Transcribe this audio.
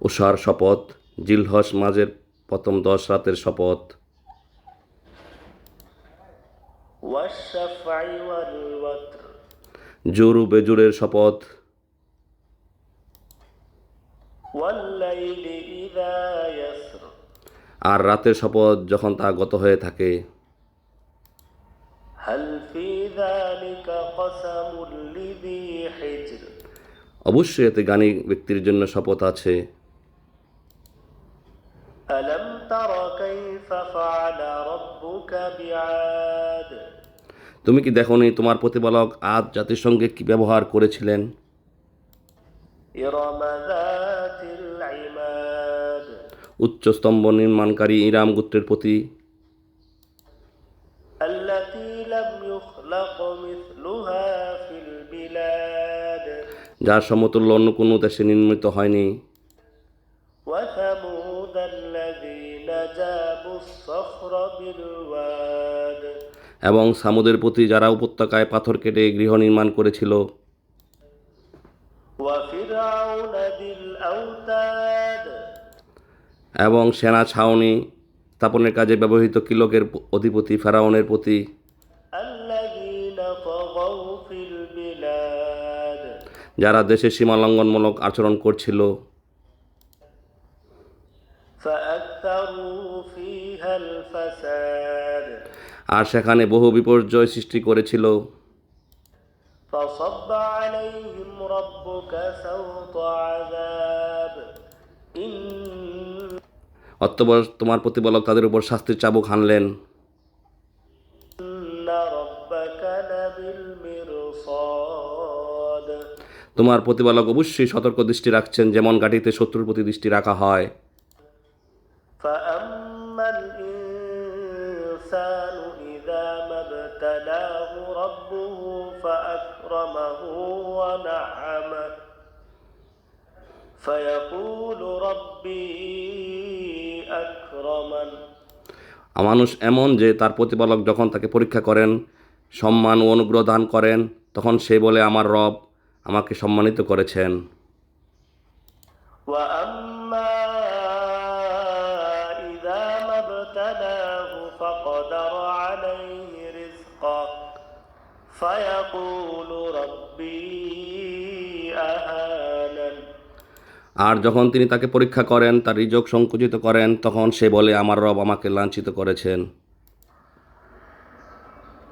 উষার শপথ জিলহস মাঝের প্রথম দশ রাতের শপথ। জোরু বেজুরের শপথ। আর রাতের শপথ যখন তা গত হয়ে থাকে। অবশ্যই এতে গানে ব্যক্তির জন্য শপথ আছে। তুমি কি দেখো তোমার প্রতিপালক আদ জাতির সঙ্গে কি ব্যবহার করেছিলেন? উচ্চ স্তম্ভ নির্মাণকারী ইরাম গোত্রের প্রতি যার সমতুল্য অন্য কোনো দেশে নির্মিত হয়নি। এবং সামুদের প্রতি যারা উপত্যকায় পাথর কেটে গৃহ নির্মাণ করেছিল। এবং সেনা ছাউনি স্থাপনের কাজে ব্যবহৃত কিলকের অধিপতি ফেরাউনের প্রতি। যারা দেশে সীমা লঙ্ঘনমূলক আচরণ করছিল। আর সেখানে বহু বিপর্যয় সৃষ্টি করেছিল। ইন অতঃপর তোমার প্রতিপালক তাদের উপর শাস্তির চাবুক হানলেন ربك لبالمرصاد তোমার প্রতিপালক অবশ্যই সতর্ক দৃষ্টি রাখছেন যেমন গাড়িতে শত্রুর প্রতি দৃষ্টি রাখা হয় فأما الإنسان إذا ما ابتلاه ربه فأكرمه ونعمه فيقول ربي أكرمن মানুষ এমন যে তার প্রতিপালক যখন তাকে পরীক্ষা করেন সম্মান ও অনুগ্রহ দান করেন তখন সে বলে আমার রব আমাকে সম্মানিত করেছেন وأما إذا ما ابتلاه فقدر عليه رزقه فيقول ربي আর যখন তিনি তাকে পরীক্ষা করেন, তার রিজক সংকুচিত করেন, তখন সে বলে, আমার রব আমাকে লাঞ্ছিত করেছেন।